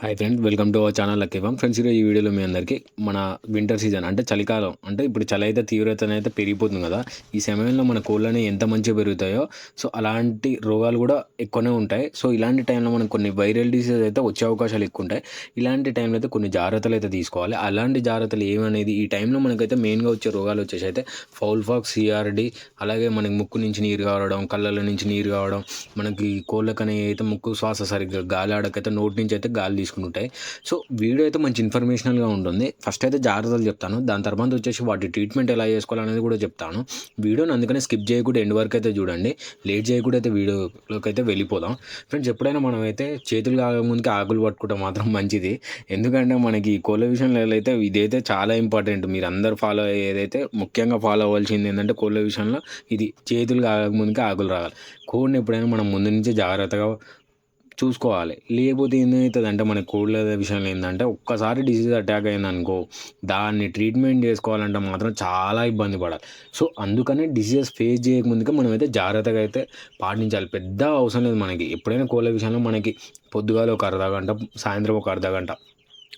Hi friend welcome to our channel లక్కీవం friends ఈరోజు ఈ వీడియోలో మీ అందరికీ మన వింటర్ సీజన్ అంటే చలికాలం అంటే ఇప్పుడు చలి అయితే తీవ్రత అయితే పెరిగిపోతుంది కదా. ఈ సమయంలో మన కోళ్ళని ఎంత మంచిగా పెరుగుతాయో సో అలాంటి రోగాలు కూడా ఎక్కువనే ఉంటాయి. సో ఇలాంటి టైంలో మనకు కొన్ని వైరల్ డిసీజెస్ అయితే వచ్చే అవకాశాలు ఎక్కువ ఉంటాయి. ఇలాంటి టైంలో అయితే కొన్ని జాగ్రత్తలు అయితే తీసుకోవాలి. అలాంటి జాగ్రత్తలు ఏమనేది ఈ టైంలో మనకైతే మెయిన్గా వచ్చే రోగాలు వచ్చేసి అయితే ఫౌల్ ఫాక్స్ సిఆర్డి అలాగే మనకి ముక్కు నుంచి నీరు కావడం కళ్ళల నుంచి నీరు కావడం మనకి కోళ్ళకనే అయితే ముక్కు శ్వాస సరిగ్గా గాలి ఆడకైతే నోటి నుంచి అయితే గాలి తీసుకుంటుంటాయి. సో వీడియో అయితే మంచి ఇన్ఫర్మేషనల్గా ఉంటుంది. ఫస్ట్ అయితే జాగ్రత్తలు చెప్తాను. దాని తర్వాత వచ్చేసి వాటి ట్రీట్మెంట్ ఎలా చేసుకోవాలనేది కూడా చెప్తాను. వీడియోని అందుకనే స్కిప్ చేయకుండా ఎండ్ వరకు అయితే చూడండి. లేట్ చేయకుండా అయితే వీడియోలోకి అయితే వెళ్ళిపోదాం. ఫ్రెండ్స్ ఎప్పుడైనా మనం అయితే చేతులు కాకముందుకి ఆకులు పట్టుకుంటే మాత్రం మంచిది. ఎందుకంటే మనకి కోళ్ళ విషయంలో అయితే ఇదైతే చాలా ఇంపార్టెంట్. మీరు అందరు ఫాలో అయ్యేదైతే ముఖ్యంగా ఫాలో అవ్వాల్సింది ఏంటంటే కోళ్ళ విషయంలో ఇది చేతులు కాకముందుకి ఆకులు రావాలి. కోడిని ఎప్పుడైనా మనం ముందు నుంచి జాగ్రత్తగా చూసుకోవాలి. లేకపోతే ఏమవుతుంది అంటే మన కోళ్ళ విషయంలో ఏంటంటే ఒక్కసారి డిసీజ్ అటాక్ అయిందనుకో దాన్ని ట్రీట్మెంట్ చేసుకోవాలంటే మాత్రం చాలా ఇబ్బంది పడాలి. సో అందుకనే డిసీజెస్ ఫేస్ చేయకముందుకే మనమైతే జాగ్రత్తగా అయితే పాటించాలి. పెద్ద అవసరం లేదు మనకి. ఎప్పుడైనా కోళ్ళ విషయంలో మనకి పొద్దుగాల ఒక అర్ధ గంట సాయంత్రం ఒక అర్ధ గంట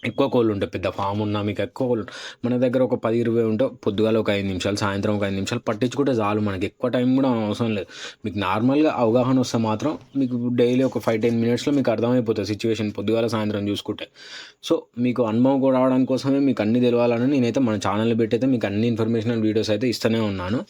ఎక్కువ కోళ్ళు ఉంటాయి. పెద్ద ఫామ్ ఉన్నా మీకు ఎక్కువ కోళ్ళు మన దగ్గర ఒక పది ఇరవై ఉంటే పొద్దుగాల ఒక ఐదు నిమిషాలు సాయంత్రం ఒక ఐదు నిమిషాలు పట్టించుకుంటే చాలు మనకి. ఎక్కువ టైం కూడా అవసరం లేదు. మీకు నార్మల్గా అవగాహన వస్తే మాత్రం మీకు డైలీ ఒక ఫైవ్ టెన్ మినిట్స్లో మీకు అర్థమైపోతుంది సిచ్యువేషన్ పొద్దుగాల సాయంత్రం చూసుకుంటే. సో మీకు అనుభవం కూడా రావడానికి కోసమే మీకు అన్ని తెలవాలని నేనైతే మన ఛానల్ పెట్టయితే మీకు అన్ని ఇన్ఫర్మేషనల్ వీడియోస్ అయితే ఇస్తూనే ఉన్నాను.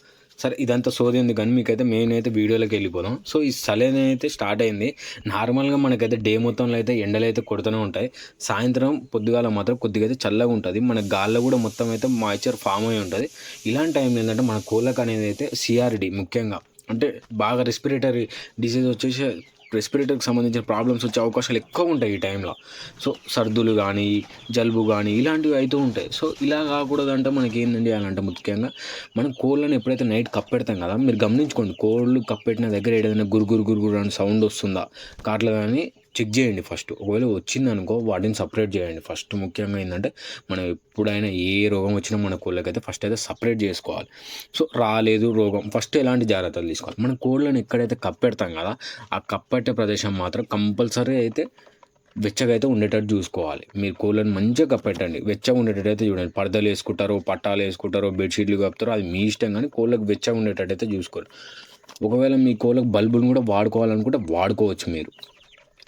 సరే ఇదంతా సోది ఉంది కానీ మీకైతే మెయిన్ అయితే వీడియోలోకి వెళ్ళిపోదాం. సో ఈ సలైన్ అయితే స్టార్ట్ అయింది. నార్మల్గా మనకైతే డే మొత్తంలో అయితే ఎండలు అయితే కొడుతూనే ఉంటాయి. సాయంత్రం పొద్దుగాల మాత్రం కొద్దిగా అయితే చల్లగా ఉంటుంది. మన గాల్లో కూడా మొత్తం అయితే మాయిశ్చర్ ఫామ్ అయి ఉంటుంది. ఇలాంటి టైంలో ఏంటంటే మన కోళ్ళకు అనేది అయితే సిఆర్డి ముఖ్యంగా. అంటే బాగా రెస్పిరేటరీ డిసీజ్ వచ్చేసి రెస్పిరేటరీకి సంబంధించిన ప్రాబ్లమ్స్ వచ్చే అవకాశాలు ఎక్కువ ఉంటాయి ఈ టైంలో సో సర్దులు కానీ జలుబు కానీ ఇలాంటివి అవుతూ ఉంటాయి. సో ఇలా కాకూడదంటే మనకి ఏం చేయాలంటే ముఖ్యంగా మనం కోళ్ళని ఎప్పుడైతే నైట్ కప్పెడతాం కదా మీరు గమనించుకోండి. కోళ్ళు కప్పెట్టిన దగ్గర ఏదైనా గురుగురు గురుగురు అని సౌండ్ వస్తుందా? కాట్ల కానీ చెక్ చేయండి ఫస్ట్. ఒకవేళ వచ్చిందనుకో వాటిని సపరేట్ చేయండి. ఫస్ట్ ముఖ్యంగా ఏంటంటే మనం ఎప్పుడైనా ఏ రోగం వచ్చినా మన కోళ్ళకైతే ఫస్ట్ అయితే సపరేట్ చేసుకోవాలి. సో రాలేదు రోగం ఫస్ట్ ఎలాంటి జాగ్రత్తలు తీసుకోవాలి? మన కోళ్ళని ఎక్కడైతే కప్పెడతాం కదా ఆ కప్పెట్టే ప్రదేశం మాత్రం కంపల్సరీ అయితే వెచ్చగా అయితే ఉండేటట్టు చూసుకోవాలి. మీరు కోళ్ళని మంచిగా కప్పెట్టండి. వెచ్చగా ఉండేటట్టు అయితే చూడండి. పరదలు వేసుకుంటారో పట్టాలు వేసుకుంటారో బెడ్షీట్లు కప్పుతారో అది మీ ఇష్టం కానీ కోళ్ళకి వెచ్చగా ఉండేటట్టు అయితే చూసుకోరు. ఒకవేళ మీ కోళ్ళకి బల్బులు కూడా వాడుకోవాలనుకుంటే వాడుకోవచ్చు మీరు.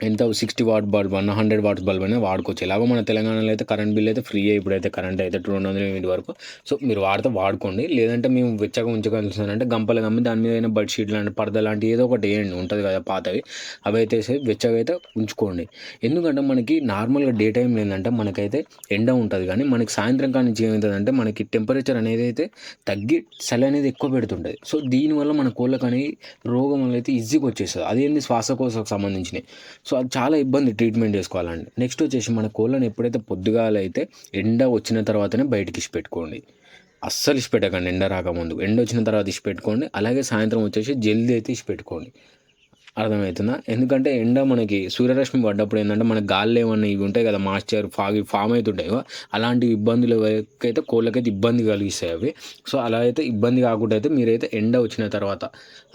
ఎంత? సిక్స్టీ వాట్ బల్బ్ అన్న హండ్రెడ్ వాట్స్ బల్బ్ అయినా వాడుకోవచ్చు. ఎలాగో మన తెలంగాణలో అయితే కరెంట్ బిల్ అయితే ఫ్రీ ఇప్పుడైతే కరెంట్ అయితే టూ రెండు వందల యూనిట్ వరకు. సో మీరు వాడితే వాడుకోండి. లేదంటే మేము వెచ్చగా ఉంచగలుగుతున్నారంటే గంపలు గమ్మి దాని మీద అయినా బెడ్షీట్ లాంటి పరద లాంటి ఏదో ఒకటి వేయండి. ఉంటుంది కదా పాతవి. అవి అయితే వెచ్చగా అయితే ఉంచుకోండి. ఎందుకంటే మనకి నార్మల్గా డే టైం ఏంటంటే మనకైతే ఎండ ఉంటుంది. కానీ మనకి సాయంత్రం కానీ నుంచి ఏమవుతుందంటే మనకి టెంపరేచర్ అనేది అయితే తగ్గి చలి అనేది ఎక్కువ పెడుతుంటుంది. సో దీనివల్ల మన కోళ్ళకనే అనేది రోగం అనేది అయితే ఈజీగా వచ్చేస్తుంది. అదేంటి శ్వాసకోశకు సంబంధించినవి. సో అది చాలా ఇబ్బంది ట్రీట్మెంట్ చేసుకోవాలండి. నెక్స్ట్ వచ్చేసి మన కోళ్ళని ఎప్పుడైతే పొద్దుగాల అయితే ఎండ వచ్చిన తర్వాతనే బయటికి ఇచ్చి పెట్టుకోండి. అస్సలు ఇచ్చి పెట్టకండి ఎండ రాకముందు. ఎండ వచ్చిన తర్వాత ఇచ్చి పెట్టుకోండి. అలాగే సాయంత్రం వచ్చేసి జల్దీ అయితే ఇచ్చి పెట్టుకోండి. అర్థమవుతుందా ఎందుకంటే ఎండ మనకి సూర్యరశ్మి పడ్డప్పుడు ఏంటంటే మన గాలి ఏమన్నా ఇవి ఉంటాయి కదా మాస్చర్ ఫాగి ఫామ్ అవుతుంటాయి అలాంటి ఇబ్బందులు అయితే కోళ్ళకైతే ఇబ్బంది కలిగిస్తాయి అవి. సో అలా అయితే ఇబ్బంది కాకుండా అయితే మీరైతే ఎండ వచ్చిన తర్వాత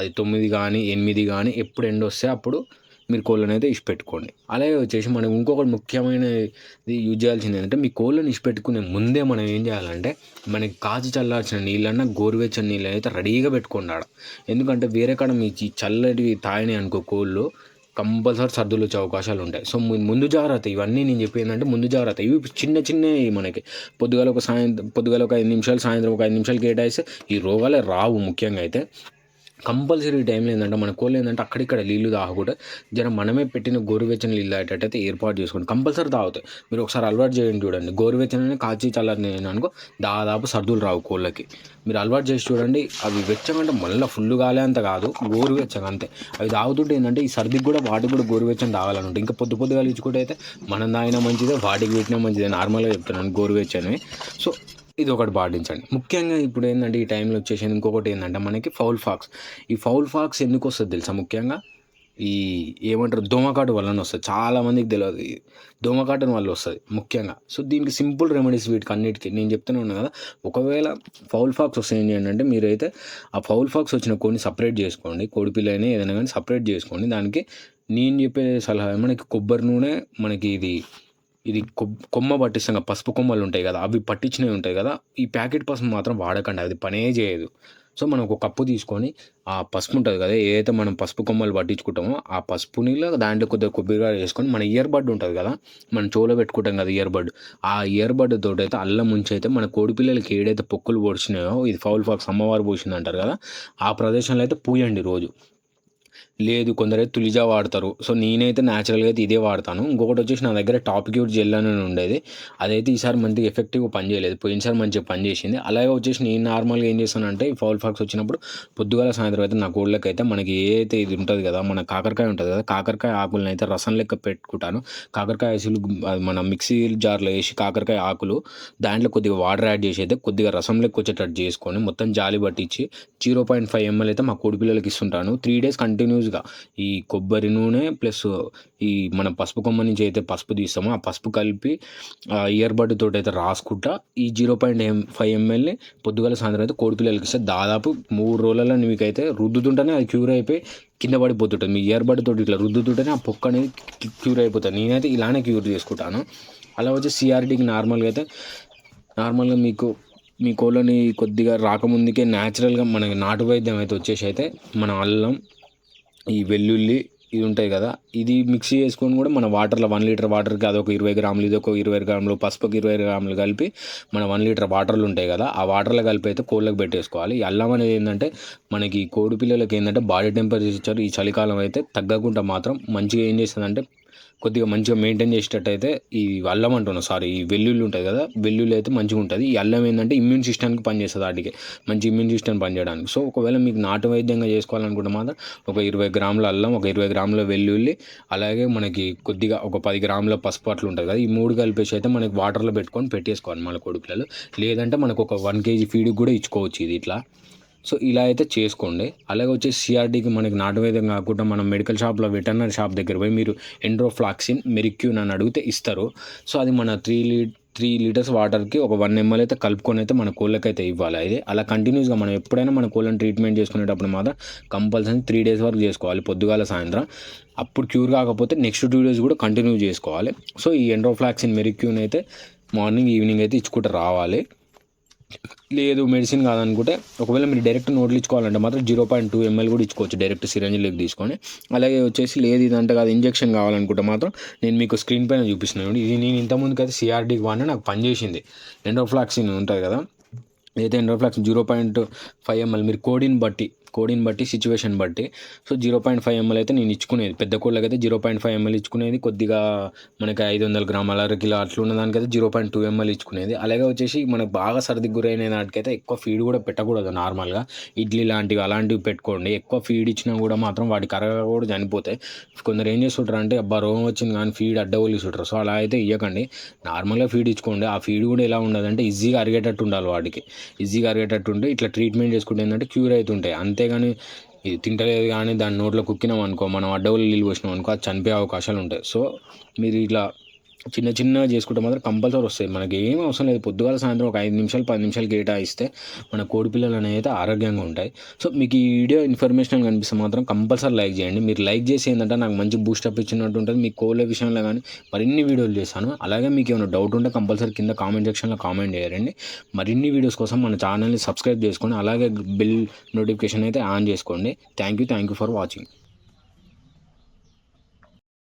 అది తొమ్మిది కానీ ఎనిమిది కానీ ఎప్పుడు ఎండ వస్తే అప్పుడు మీరు కోళ్ళని అయితే ఇష్టపెట్టుకోండి అలాగే వచ్చేసి మనం ఇంకొకటి ముఖ్యమైనది యూజ్ చేయాల్సింది ఏంటంటే మీ కోళ్ళని ఇష్టపెట్టుకునే ముందే మనం ఏం చేయాలంటే మనకి కాచి చల్లార్చిన నీళ్ళన్నా గోరువెచ్చని నీళ్ళు అయితే రెడీగా పెట్టుకున్నాడు ఎందుకంటే వేరే కాడ మీ చల్లటివి తాగినాయి అనుకో కోళ్ళు కంపల్సరీ సర్దులు వచ్చే అవకాశాలు ఉంటాయి. సో ముందు జాగ్రత్త. ఇవన్నీ నేను చెప్పి ఏంటంటే ముందు జాగ్రత్త. ఇవి చిన్న చిన్నవి మనకి. పొద్దుగాల ఒక సాయంత్రం పొద్దుగాల ఒక ఐదు నిమిషాలు సాయంత్రం ఒక ఐదు నిమిషాలు కేటాయిస్తే ఈ రోగాలే రావు ముఖ్యంగా అయితే. కంపల్సరీ టైంలో ఏంటంటే మన కోళ్ళు ఏంటంటే అక్కడిక్కడ నీళ్ళు తాగకుండా జర మనమే పెట్టిన గోరువెచ్చని నీళ్ళు తాగేటట్టయితే ఏర్పాటు చేసుకోండి. కంపల్సరీ తాగుతాయి. మీరు ఒకసారి అలవాటు చేయండి చూడండి. గోరువెచ్చని కాచి చల్లని అనుకో దాదాపు సర్దులు రావు కోళ్ళకి. మీరు అలవాటు చేసి చూడండి అవి వెచ్చగంటే మళ్ళీ ఫుల్ కాలే అంత కాదు గోరువెచ్చగా అంతే. అవి తాగుతుంటే ఏంటంటే ఈ సర్దికి కూడా వాటికి కూడా గోరువెచ్చని తాగాలనుంటే ఇంకా పొద్దు పొద్దుగా ఇచ్చుకుంటే అయితే మనం తాగినా మంచిదే వాటికి పెట్టినా మంచిదే నార్మల్గా చెప్తున్నాను గోరువెచ్చని సో ఇది ఒకటి పాటించండి. ముఖ్యంగా ఇప్పుడు ఏంటంటే ఈ టైంలో వచ్చేసి ఇంకొకటి ఏంటంటే మనకి ఫౌల్ ఫాక్స్. ఈ ఫౌల్ ఫాక్స్ ఎందుకు వస్తుంది తెలుసా ముఖ్యంగా? ఈ ఏమంటారు దోమకాటు వలన వస్తుంది. చాలామందికి తెలియదు ఈ దోమకాటు వల్ల వస్తుంది ముఖ్యంగా. సో దీనికి సింపుల్ రెమెడీస్ వీటికి అన్నిటికీ. నేను చెప్తూనే ఉన్నాను కదా ఒకవేళ ఫౌల్ ఫాక్స్ వస్తే ఏం చేయండి అంటే మీరైతే ఆ ఫౌల్ ఫాక్స్ వచ్చిన కొన్ని సపరేట్ చేసుకోండి. కోడిపిల్లైనా ఏదైనా కానీ సపరేట్ చేసుకోండి. దానికి నేను చెప్పే సలహా మనకి కొబ్బరి నూనె మనకి ఇది ఇది కొమ్మ పట్టిస్తాం పసుపు కొమ్మలు ఉంటాయి కదా అవి పట్టించినవి ఉంటాయి కదా ఈ ప్యాకెట్ పసుపు మాత్రం వాడకండి అది పనే చేయదు. సో మనం ఒక కప్పు తీసుకొని ఆ పసుపు ఉంటుంది కదా ఏదైతే మనం పసుపు కొమ్మలు పట్టించుకుంటామో ఆ పసుపు నీళ్ళు దాంట్లో కొద్దిగా కొబ్బరిగా వేసుకొని మన ఇయర్ బడ్ ఉంటుంది కదా మనం చెవులో పెట్టుకుంటాం కదా ఇయర్ బడ్ ఆ ఇయర్ బడ్ తోటి అయితే అల్లం ముంచి అయితే మన కోడి పిల్లలకి ఏడైతే పొక్కులు పొడిచినాయో ఇది ఫౌల్ ఫాక్స్ అమ్మవారు పోసింది అంటారు కదా ఆ ప్రదేశంలో అయితే పూయండి రోజు. లేదు కొందరైతే తులిజా వాడతారు. సో నేనైతే న్యాచురల్గా అయితే ఇదే వాడతాను. ఇంకొకటి వచ్చేసి నా దగ్గర టాప్ క్యూర్ జెల్ అని ఉండేది. అదైతే ఈసారి మంచిగా ఎఫెక్టివ్గా పనిచేయలేదు పోయినసారి మంచిగా పనిచేసింది అలాగే వచ్చేసి నేను నార్మల్గా ఏం చేస్తానంటే ఫౌల్ ఫాక్స్ వచ్చినప్పుడు పొద్దుగాల సాయంత్రం అయితే నా కోళ్ళకి అయితే మనకి ఏదైతే ఇది ఉంటుంది కదా మన కాకరకాయ ఉంటుంది కదా కాకరకాయ ఆకులను అయితే రసం లెక్క పెట్టుకుంటాను. కాకరకాయ అసలు మన మిక్సీ జార్లో వేసి కాకరకాయ ఆకులు దాంట్లో కొద్దిగా వాటర్ యాడ్ చేసి అయితే కొద్దిగా రసం లెక్క వచ్చేటట్టు చేసుకొని మొత్తం జాలి పట్టించి జీరో పాయింట్ ఫైవ్ ఎంఎల్ అయితే మా కోడి పిల్లలకి ఇస్తుంటాను. త్రీ డేస్ కంటిన్యూస్ లూజ్గా ఈ కొబ్బరి నూనె ప్లస్ ఈ మన పసుపు కొమ్మ నుంచి అయితే పసుపు తీస్తామో ఆ పసుపు కలిపి ఇయర్ బడ్ తోటి అయితే రాసుకుంటా ఈ జీరో పాయింట్ ఎం ఫైవ్ ఎంఎల్ని పొద్దుగల సాయంత్రం అయితే కోడి పిల్లలకి ఇస్తే దాదాపు మూడు రోజులలో మీకైతే రుద్దుతుంటేనే అది క్యూర్ అయిపోయి కింద పడిపోతుంటుంది. మీ ఇయర్ బడ్ తోటి ఇట్లా రుద్దుతుంటేనే ఆ పొక్క అనేది క్యూర్ అయిపోతుంది. నేనైతే ఇలానే క్యూర్ చేసుకుంటాను. అలా వచ్చి సిఆర్డీకి నార్మల్గా అయితే నార్మల్గా మీకు మీ కోళ్ళని కొద్దిగా రాకముందుకే న్యాచురల్గా మనకి నాటు వైద్యం అయితే వచ్చేసి అయితే మన అల్లం ఈ వెల్లుల్లి ఇది ఉంటాయి కదా ఇది మిక్సీ చేసుకొని కూడా మన వాటర్లో వన్ లీటర్ వాటర్కి అదొక ఇరవై గ్రాములు ఇది ఒక ఇరవై గ్రాములు పసుపుకి ఇరవై గ్రాములు కలిపి మన వన్ లీటర్ వాటర్లు ఉంటాయి కదా ఆ వాటర్లో కలిపి అయితే కోళ్ళకి పెట్టేసుకోవాలి. ఈ అల్లం అనేది ఏంటంటే మనకి కోడి పిల్లలకి ఏంటంటే బాడీ టెంపరేచర్ ఈ చలికాలం అయితే తగ్గకుండా మాత్రం మంచిగా ఏం చేస్తుందంటే కొద్దిగా మంచిగా మెయింటైన్ చేసేటట్టయితే ఈ అల్లం అంటున్నాను సారీ ఈ వెల్లుల్లి ఉంటుంది కదా వెల్లుల్లి అయితే మంచిగా ఉంటుంది. ఈ అల్లం ఏంటంటే ఇమ్యూన్ సిస్టమ్కి పనిచేస్తుంది వాటికి మంచి ఇమ్యూన్ సిస్టమ్ పనిచేయడానికి సో ఒకవేళ మీకు నాటు వైద్యంగా చేసుకోవాలనుకుంటే మాత్రం ఒక ఇరవై గ్రాముల అల్లం ఒక ఇరవై గ్రాముల వెల్లుల్లి అలాగే మనకి కొద్దిగా ఒక పది గ్రాముల పసుపు అట్లా ఉంటుంది కదా ఈ మూడు కలిపేసి అయితే మనకి వాటర్లో పెట్టుకొని పెట్టేసుకోవాలి మన కొడుకులలో. లేదంటే మనకు ఒక వన్ కేజీ ఫీడ్కి కూడా ఇచ్చుకోవచ్చు ఇది ఇట్లా. సో ఇలా అయితే చేసుకోండి. అలాగే వచ్చేసి సిఆర్డీకి మనకి నాటు వైద్యం కాకుండా మనం మెడికల్ షాప్లో వెటర్నరీ షాప్ దగ్గర పోయి మీరు ఎండ్రోఫ్లాక్సిన్ మెరిక్యూన్ అని అడిగితే ఇస్తారు. సో అది మన త్రీ లీ త్రీ లీటర్స్ వాటర్కి ఒక వన్ ఎంఎల్ అయితే కలుపుకొని అయితే మన కోళ్ళకైతే ఇవ్వాలి. అది అలా కంటిన్యూస్గా మనం ఎప్పుడైనా మన కోళ్ళని ట్రీట్మెంట్ చేసుకునేటప్పుడు మాత్రం కంపల్సరీ త్రీ డేస్ వరకు చేసుకోవాలి. పొద్దుగాల సాయంత్రం. అప్పుడు క్యూర్ కాకపోతే నెక్స్ట్ టూ డేస్ కూడా కంటిన్యూ చేసుకోవాలి. సో ఈ ఎండ్రోఫ్లాక్సిన్ మెరిక్యూన్ అయితే మార్నింగ్ ఈవినింగ్ అయితే ఇచ్చుకుంటూ రావాలి. లేదు మెడిసిన్ కాదనుకుంటే ఒకవేళ మీరు డైరెక్ట్ నోట్లు ఇచ్చుకోవాలంటే మాత్రం జీరో పాయింట్ టూ ఎంఎల్ కూడా ఇచ్చుకోవచ్చు డైరెక్ట్ సిరంజిలోకి తీసుకొని. అలాగే వచ్చేసి లేదు ఇదంటే కాదు ఇంజెక్షన్ కావాలనుకుంటే మాత్రం నేను మీకు స్క్రీన్ పైన చూపిస్తున్నాను ఇది నేను ఇంతకుముందుకు అయితే సిఆర్డీకి వాడిన నాకు పనిచేసింది ఎండోఫ్లాక్సిన్ ఉంటుంది కదా అయితే enrofloxacin zero point five ml మీరు కోడిని బట్టి కోడిని బట్టి సిచ్యువేషన్ బట్టి. So zero point five ml అయితే నేను ఇచ్చుకునేది. పెద్ద కోళ్ళకైతే జీరో పాయింట్ ఫైవ్ ఎంఎల్ ఇచ్చుకునేది. కొద్దిగా మనకి ఐదు వందల గ్రాముల అర కిలో అట్లా ఉన్న దానికైతే జీరో పాయింట్ టూ ఎంఎల్ ఇచ్చుకునేది. అలాగే వచ్చేసి మనకు బాగా సర్దికి గురైన దానికైతే ఎక్కువ ఫీడ్ కూడా పెట్టకూడదు నార్మల్గా. ఇడ్లీ లాంటివి అలాంటివి పెట్టుకోండి. ఎక్కువ ఫీడ్ ఇచ్చినా కూడా మాత్రం వాటి కరగా కూడా చనిపోతాయి. కొందరు ఏం చేస్తుంటారు అంటే అబ్బా రోగం వచ్చింది కానీ ఫీడ్ అడ్డగొలిస్తుంటారు సో అలా అయితే ఇవ్వకండి నార్మల్గా ఫీడ్ ఇచ్చుకోండి. ఆ ఫీడ్ కూడా ఎలా ఉండదంటే ఈజీగా అరిగేటట్టు ఉండాలి వాటికి. ఈజీగా అరిగేటట్టు ఉంటే ఇట్లా ట్రీట్మెంట్ చేసుకుంటే ఏంటంటే క్యూర్ అవుతుంటాయి. అంతే అంతేగాని ఇది తింటలేదు కానీ దాని నోట్లో కుక్కినాం అనుకో మనం అడ్డగోలు నీళ్ళు పోసినాం అనుకో అది చనిపోయే అవకాశాలు ఉంటాయి. సో మీరు ఇట్లా చిన్న చిన్నగా చేసుకుంటే మాత్రం కంపల్సరీ వస్తాయి. మనకి ఏం అవసరం లేదు. పొద్దుగాల సాయంత్రం ఒక ఐదు నిమిషాలు పది నిమిషాలు కేటాయిస్తే మన కోడి పిల్లలు అనేవి అయితే ఆరోగ్యంగా ఉంటాయి. సో మీకు ఈ వీడియో ఇన్ఫర్మేషన్ కనిపిస్తే మాత్రం కంపల్సరీ లైక్ చేయండి. మీరు లైక్ చేసి ఏంటంటే నాకు మంచి బూస్టప్ ఇచ్చినట్టు ఉంటుంది. మీ కోళ్ళ విషయంలో కానీ మరిన్ని వీడియోలు చేస్తాను. అలాగే మీకు ఏమైనా డౌట్ ఉంటే కంపల్సరీ కింద కామెంట్ సెక్షన్లో కామెంట్ చేయండి. మరిన్ని వీడియోస్ కోసం మన ఛానల్ని సబ్స్క్రైబ్ చేసుకోండి అలాగే బిల్ నోటిఫికేషన్ అయితే ఆన్ చేసుకోండి. Thank you thank you for watching